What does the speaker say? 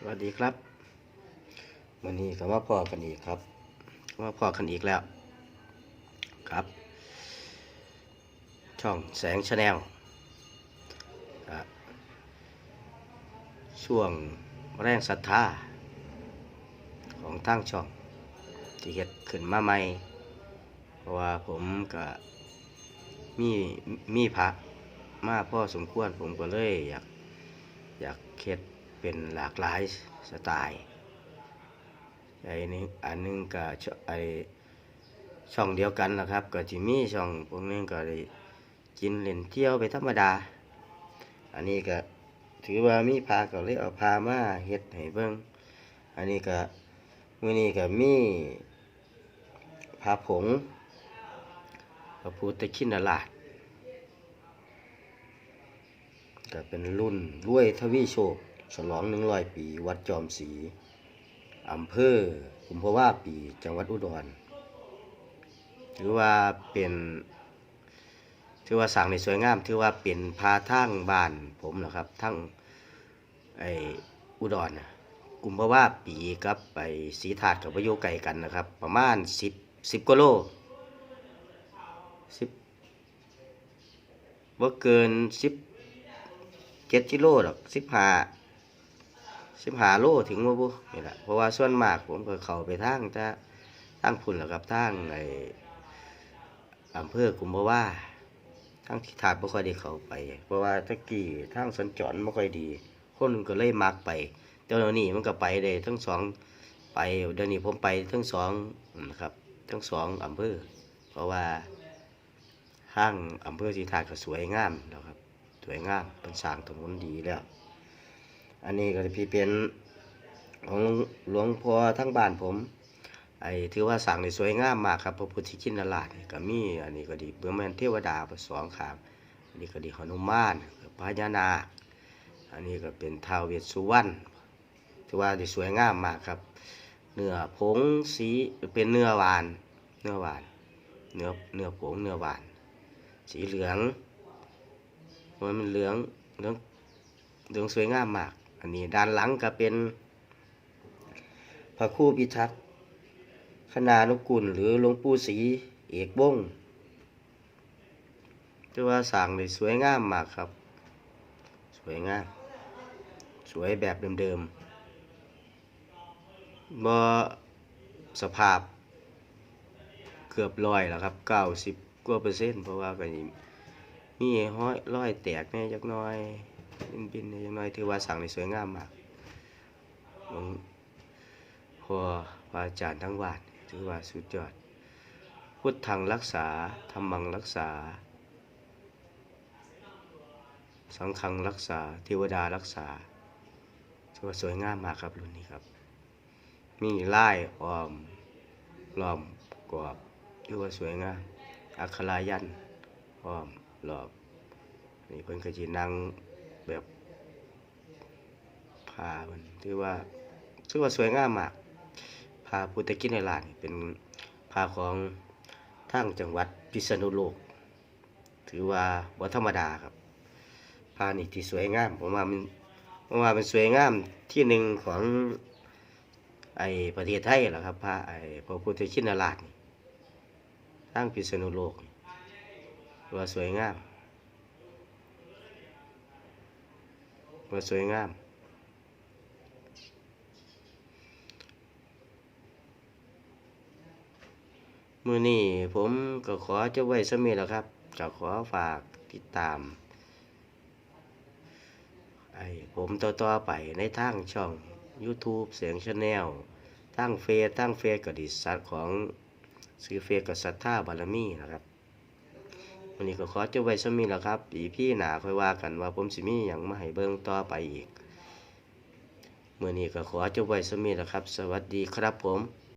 สวัสดีครับวันนี้ก็มาพอกันอีกครับมาพอกันอีกแล้วครับ ช่องแสงชาแนลช่วงแรงศรัทธาของทางช่อง ที่เฮ็ดขึ้นมาใหม่ เพราะว่าผมก็มีมีพระมาพ่อสมควรผมก็เลยอยากอยากเฮ็ด เป็นหลากหลายสไตล์ไอ้นี่อันหนึงก็ไอช่องเดียวกันนะครับ ก็จิมีช่องพวกนึงก็ได้กินเล่นเที่ยวไปธรรมดา อันนี้ก็ถือว่ามีพาก็เลยเอาพามาเฮ็ดให้เบิ่งอันนี้ก็มื้อนี้ก็มีพาผงพระพุทธชินราชก็เป็นรุ่นรวยทวีโชค ฉลองหนึ่งร้อยปี วัดจอมศรีอำเภอกุมภาวะปี จังหวัดอุดรถือว่าเป็นถือว่าสั่งในสวยงามถือว่าเป็นพาทางบ้านผมนะครับทั้งไออุดรนะกุมภาวะปีกับไปสีถาดกับวโยไก่กันนะครับ ประมาณสิบสิบกิโลสิบว่าเกินสิบเจ็ดกิโลดอกสิบห้า สิบหาโลถึงว่าบุนี่แหละเพราะว่าส่วนมากผมก็เข้าไปทางจะทางพุ่นหละครับทางไออำเภอกุมภาวะทางที่ถาดไม่ค่อยได้เข้าไป เพราะว่าตะกี้ทางสัญจรไม่ค่อยดี คนก็เลยมักไปเดี๋ยวนี้มันก็ไปได้ทั้งสองไปเดี๋ยวนี้ผมไปทั้งสองนะครับ ทั้งสองอำเภอเพราะว่าห้างอำเภอที่ถาดก็สวยงามนะครับ สวยงามเป็นสร้างถนนดีแล้ว อันนี้ก็จะพี่เป็นของหลวงพ่อทั้งบ้านผม ไอ้ถือว่าสร้างได้สวยงามมากครับพระพุทธชินราชก็มีอันนี้ก็ดีเบื้องแม่นเทวดาประสองขางอันนี้ก็ดีหนุมานพญานาคอันนี้ก็เป็นท้าวเวสสุวรรณถือว่าด้สวยงามมากครับ เนื้อผงสีเป็นเนื้อหวาน เนื้อหวาน เนื้อเนื้อผงเนื้อหวาน สีเหลืองมันเหลืองเหลืองเหลืองสวยงามมาก อันนี้ด้านหลังก็เป็น พระคู่พิทักษ์คณานุกุลหรือหลวงปู่ศรีเอกวงถือว่าสร้างได้สวยงามมากครับ สวยงาม สวยแบบเดิมๆบ่สภาพเกือบร้อยแล้วครับเก้าสิบกว่าเปอร์เซ็นต์เพราะว่าก็มีห้อยร้อยแตกแน่จักน้อย บินบินๆแหน่จักหน้อยถือว่าสั่งได้สวยงามมากหลวงพ่อพระอาจารย์ทั้งวาดถือว่าสุดยอด พุทธังรักษาธรรมังรักษา สังฆังรักษาเทวดารักษาถือว่าสวยงามมากครับรุ่นนี้ครับ มีลายออมล้อมกรอบถือว่าสวยงามอักขรายันอ้อมรอบนี่เพิ่นก็สินั่ง แบบผ้ามันถือว่าถือว่าสวยงามมากผ้าพุทธกินในลานเป็นผ้าของทางจังหวัดพิษณุโลก ถือว่าบ่ธรรมดาครับผ้านี่ที่สวยงามผมว่ามันผมว่ามันสวยงามที่หนึ่งของไอประเทศไทยแหละครับผ้าไอพระพุทธชินราชนี่ทางพิษณุโลกว่าสวยงาม ว่าสวยงาม มือนี้ผมก็ขอจะไว้สมีแล้วครับจะขอฝากติดตาม ไอ้ผมต่อๆไปในทางช่อง YouTube เสียงชาแนลทางเฟซทางเฟซก็ดิสัตของซื้อเฟซกับสัทธาบารมีนะครับ วันนี้ก็ขอจบไว้สมีแล้วครับปีพี่หนาค่อยว่ากันว่าผมสิมีอย่างมาให้เบิ้งต่อไปอีกเมื่อนี้ก็ขอจบไว้สมีแล้วครับ สวัสดีครับผม